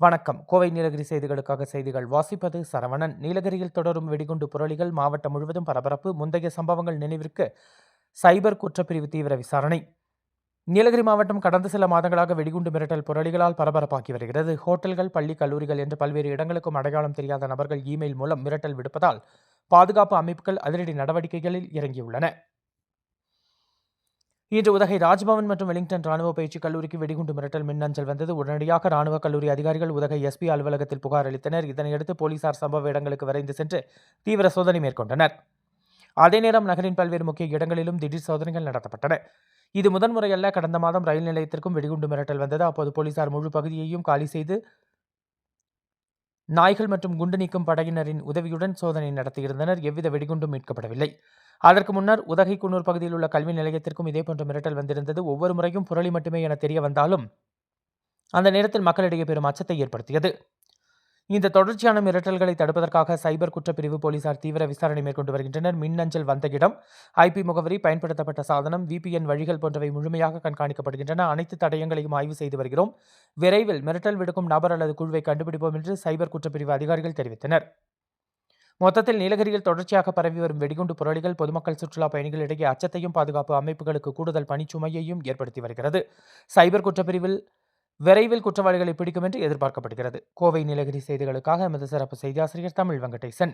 வணக்கம். கோவை நீலகிரி செய்திகளுக்காக செய்திகள் வாசிப்பது சரவணன். நீலகிரியில் தொடரும் வெடிகுண்டு புரளிகள் மாவட்டம் முழுவதும் பரபரப்பு. முந்தைய சம்பவங்கள் நினைவிற்கு சைபர் குற்றப்பிரிவு தீவிர விசாரணை. நீலகிரி மாவட்டம் கடந்த சில மாதங்களாக வெடிகுண்டு மிரட்டல் புரளிகளால் பரபரப்பாக்கி வருகிறது. ஹோட்டல்கள் பள்ளி கல்லூரிகள் என்று பல்வேறு இடங்களுக்கும் அடையாளம் தெரியாத நபர்கள் இமெயில் மூலம் மிரட்டல் விடுப்பதால் பாதுகாப்பு அமைப்புகள் அதிரடி நடவடிக்கைகளில் இறங்கியுள்ளன. இன்று உதகை ராஜ்பவன் மற்றும் வெலிங்டன் ராணுவ பயிற்சி கல்லூரிக்கு வெடிகுண்டு மிரட்டல் மின்னஞ்சல் வந்தது. உடனடியாக ராணுவ கல்லூரி அதிகாரிகள் உதகை எஸ்பி அலுவலகத்தில் புகார் அளித்தனர். இதனையடுத்து போலீசார் சம்பவ இடங்களுக்கு விரைந்து சென்று தீவிர சோதனை மேற்கொண்டனர். அதே நேரம் நகரின் பல்வேறு முக்கிய இடங்களிலும் திடீர் சோதனைகள் நடத்தப்பட்டன. இது முதன்முறையல்ல. கடந்த மாதம் ரயில் நிலையத்திற்கும் வெடிகுண்டு மிரட்டல் வந்தது. அப்போது போலீசார் முழு பகுதியையும் காலி செய்து நாய்கள் மற்றும் குண்டு நீக்கும் படையினரின் உதவியுடன் சோதனை நடத்தியிருந்தனர். எவ்வித வெடிகுண்டும் மீட்கப்படவில்லை. அதற்கு முன்னர் உதகை குன்னூர் பகுதியில் உள்ள கல்வி நிலையத்திற்கும் இதேபோன்ற மிரட்டல் வந்திருந்தது. ஒவ்வொரு முறையும் புரளி மட்டுமே என தெரிய வந்தாலும் அந்த நேரத்தில் மக்களிடையே பெரும் அச்சத்தை ஏற்படுத்தியது. இந்த தொடர்ச்சியான மிரட்டல்களை தடுப்பதற்காக சைபர் குற்றப்பிரிவு போலீசார் தீவிர விசாரணை மேற்கொண்டு வருகின்றனர். மின்னஞ்சல் வந்த இடம் ஐபி முகவரி பயன்படுத்தப்பட்ட சாதனம் விபிஎன் வழிகள் போன்றவை முழுமையாக கண்காணிக்கப்படுகின்றன அனைத்து தடயங்களையும் ஆய்வு செய்து வருகிறோம். விரைவில் மிரட்டல் விடுக்கும் நபர் அல்லது குழுவை கண்டுபிடிப்போம் என்று சைபர் குற்றப்பிரிவு அதிகாரிகள் தெரிவித்தனர். மொத்தத்தில் நீலகிரியில் தொடர்ச்சியாக பரவி வரும் வெடிகுண்டு புரளிகள் பொதுமக்கள் சுற்றுலா பயணிகளிடையே அச்சத்தையும் பாதுகாப்பு அமைப்புகளுக்கு கூடுதல் பணிச்சுமையையும் ஏற்படுத்தி வருகிறது. சைபர் குற்றப்பிரிவில் விரைவில் குற்றவாளிகளை பிடிக்கும் என்று எதிர்பார்க்கப்படுகிறது. கோவை நீலகிரி செய்திகளுக்காக எமது சிறப்பு செய்தியாசிரியர் தமிழ் வெங்கடேசன்.